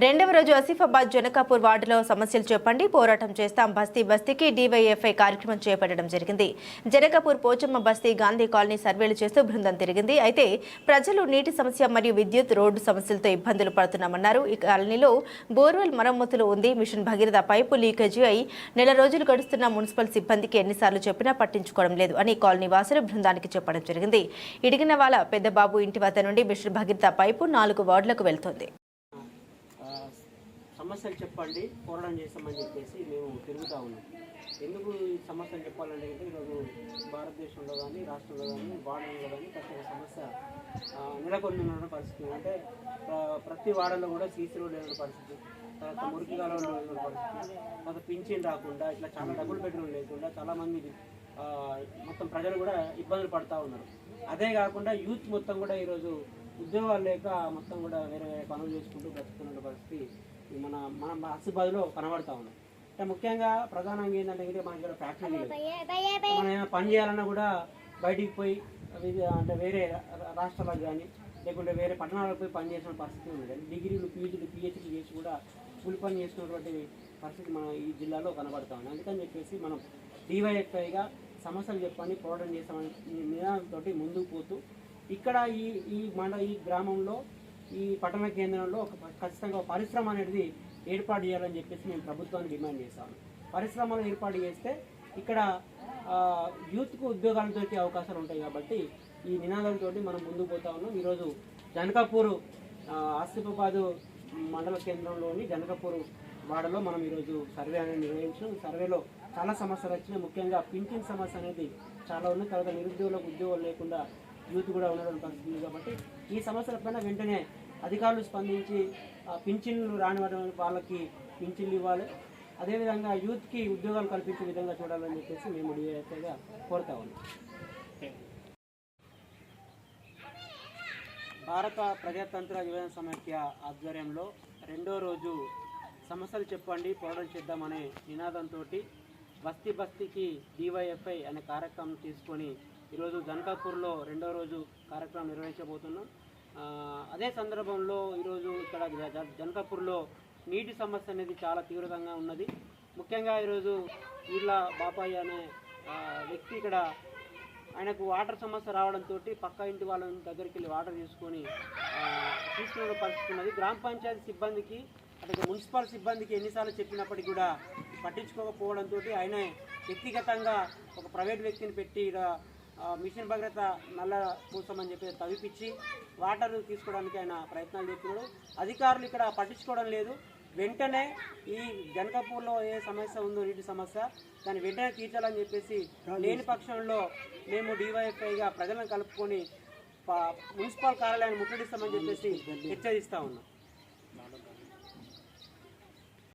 రెండవ రోజు ఆసిఫాబాద్ జనకాపూర్ వార్డులో సమస్యలు చెప్పండి పోరాటం చేస్తాం. బస్తీ బస్తీకి డీవైఎఫ్ఐ కార్యక్రమం చేపట్టడం జరిగింది. జనకాపూర్ పోచమ్మ బస్తీ గాంధీ కాలనీ సర్వేలు చేస్తూ బృందం తిరిగింది. అయితే ప్రజలు నీటి సమస్య మరియు విద్యుత్ రోడ్డు సమస్యలతో ఇబ్బందులు పడుతున్నామన్నారు. ఈ కాలనీలో బోర్వెల్ మరమ్మతులు ఉంది. మిషన్ భగీరథ పైపు లీకేజీ అయి నెల రోజులు గడుస్తున్న మున్సిపల్ సిబ్బందికి ఎన్నిసార్లు చెప్పినా పట్టించుకోవడం లేదు అని కాలనీ వాసులు బృందానికి చెప్పడం జరిగింది. ఇడిగిన వాళ్ళ పెద్దబాబు ఇంటి వద్ద నుండి మిషన్ భగీరథ పైపు నాలుగు వార్డులకు వెళ్తోంది. సమస్యలు చెప్పండి పోరాటం చేస్తామని చెప్పేసి మేము తిరుగుతూ ఉన్నాం. ఎందుకు ఈ సమస్యలు చెప్పాలంటే అంటే ఈరోజు భారతదేశంలో కానీ రాష్ట్రంలో కానీ వాడలో కానీ ప్రతి ఒక్క సమస్య ఆ, నెలకొని ఉన్న పరిస్థితి. అంటే ప్రతి వాడలో కూడా సీసీ రోడ్ లేని పరిస్థితి తర్వాత మురికి కాలంలో లేని పరిస్థితి తర్వాత పింఛన్ రాకుండా ఇట్లా చాలా డబ్బులు పెట్టడం లేకుండా చాలామంది మొత్తం ప్రజలు కూడా ఇబ్బందులు పడుతూ ఉన్నారు. అదే కాకుండా యూత్ మొత్తం కూడా ఈరోజు ఉద్యోగాలు లేక మొత్తం కూడా వేరే వేరే పనులు చేసుకుంటూ బ్రతుకుతున్న పరిస్థితి. మన మన ఆసిఫాబాద్లో కనబడతా ఉన్నాయి అంటే ముఖ్యంగా ప్రధానంగా ఏంటంటే ఇక్కడ మనకి ఇక్కడ ఫ్యాక్టరీ మనం ఏమైనా పని చేయాలన్నా కూడా బయటికి పోయి అంటే వేరే రాష్ట్రాలకు కానీ లేకుంటే వేరే పట్టణాలకు పోయి పని చేసిన పరిస్థితి ఉంది. కానీ డిగ్రీలు పీజీలు పిహెచ్డీ చేసి కూడా కూలి పని చేసినటువంటి పరిస్థితి మన ఈ జిల్లాలో కనబడతా ఉంది. అందుకని చెప్పేసి మనం డివైఎఫ్ఐగా సమస్యలు చెప్పని పోరాటం చేస్తామని నినాదంతో ముందుకు పోతూ ఇక్కడ ఈ ఈ మండ ఈ గ్రామంలో ఈ పట్టణ కేంద్రంలో ఒక ఖచ్చితంగా పరిశ్రమ అనేది ఏర్పాటు చేయాలని చెప్పేసి మేము ప్రభుత్వాన్ని డిమాండ్ చేస్తాము పరిశ్రమలు ఏర్పాటు చేస్తే ఇక్కడ యూత్కు ఉద్యోగాలు దొరికే అవకాశాలు ఉంటాయి కాబట్టి ఈ నినాదంతో మనం ముందుకు పోతా ఉన్నాం. ఈరోజు జనకాపూర్ ఆసిఫాబాదు మండల కేంద్రంలోని జనకాపూర్ వాడలో మనం ఈరోజు సర్వే అనేది నిర్వహించాం. సర్వేలో చాలా సమస్యలు వచ్చినాయి. ముఖ్యంగా పింఛన్ సమస్య అనేది చాలా ఉంది. తర్వాత నిరుద్యోగులకు ఉద్యోగాలు లేకుండా యూత్ కూడా ఉండడం పరిస్థితి కాబట్టి ఈ సమస్యల పైన వెంటనే అధికారులు స్పందించి పింఛన్లు రాని వాళ్ళకి పింఛన్లు ఇవ్వాలి. అదేవిధంగా యూత్కి ఉద్యోగాలు కల్పించే విధంగా చూడాలని చెప్పేసి మేము డిఐగా కోరుతా ఉన్నాం. భారత ప్రజాతంత్ర యువజన సమైక్య ఆధ్వర్యంలో రెండో రోజు సమస్యలు చెప్పండి పోరాటం చేద్దామనే నినాదంతో బస్తీ బస్తీకి డివైఎఫ్ఐ అనే కార్యక్రమం తీసుకొని ఈరోజు జనకాపూర్లో రెండో రోజు కార్యక్రమం నిర్వహించబోతున్నాం. అదే సందర్భంలో ఈరోజు ఇక్కడ జనకాపూర్లో నీటి సమస్య అనేది చాలా తీవ్రంగా ఉన్నది. ముఖ్యంగా ఈరోజు వీళ్ళ బాపాయి అనే వ్యక్తి ఇక్కడ ఆయనకు వాటర్ సమస్య రావడంతో పక్క ఇంటి వాళ్ళ దగ్గరికి వెళ్ళి వాటర్ తీసుకొని తీసుకునే పరిస్థితి ఉన్నది. గ్రామ పంచాయతీ సిబ్బందికి అంటే మున్సిపల్ సిబ్బందికి ఎన్నిసార్లు చెప్పినప్పటికీ కూడా పట్టించుకోకపోవడంతో ఆయన వ్యక్తిగతంగా ఒక ప్రైవేట్ వ్యక్తిని పెట్టి మిషన్ భద్రత నల్ల కోసం అని చెప్పి తవిపించి వాటర్ తీసుకోవడానికి ఆయన ప్రయత్నాలు చేస్తున్నాడు. అధికారులు ఇక్కడ పట్టించుకోవడం లేదు. వెంటనే ఈ జనకపూర్లో ఏ సమస్య ఉందో నీటి సమస్య దాన్ని వెంటనే తీర్చాలని చెప్పేసి లేని పక్షంలో మేము డివైఎఫ్ఐగా ప్రజలను కలుపుకొని మున్సిపల్ కార్యాలయాన్ని ముట్టడిస్తామని చెప్పేసి హెచ్చరిస్తా ఉన్నాం.